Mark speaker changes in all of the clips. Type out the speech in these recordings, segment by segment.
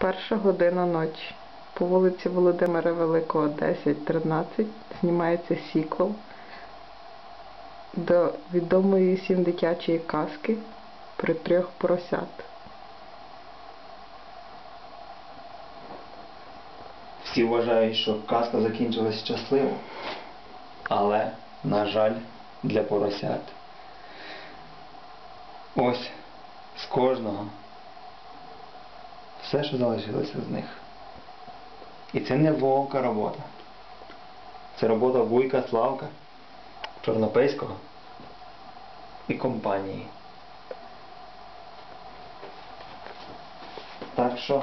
Speaker 1: Перша година ночі. По вулиці Володимира Великого, 10-13 знімається сіквел до відомої всім дитячої казки про трьох поросят.
Speaker 2: Всі вважають, що казка закінчилась щасливо. Але, на жаль, для поросят. Ось з кожного все, що залишилося з них. І це не вовка робота. Це робота Вуйка Славка, Чорнопейського і компанії. Так що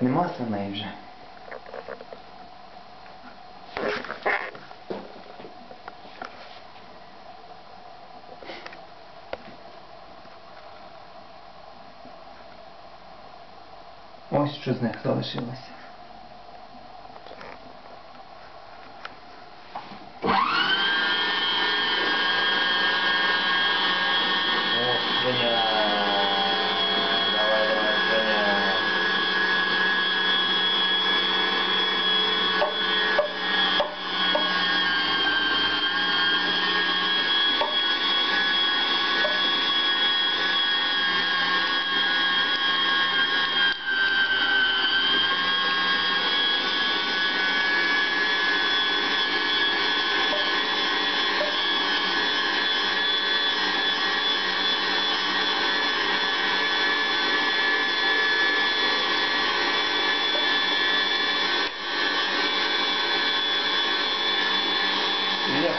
Speaker 2: нема свиней вже. Ось що з них залишилося. не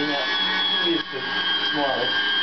Speaker 2: меня місце смалить.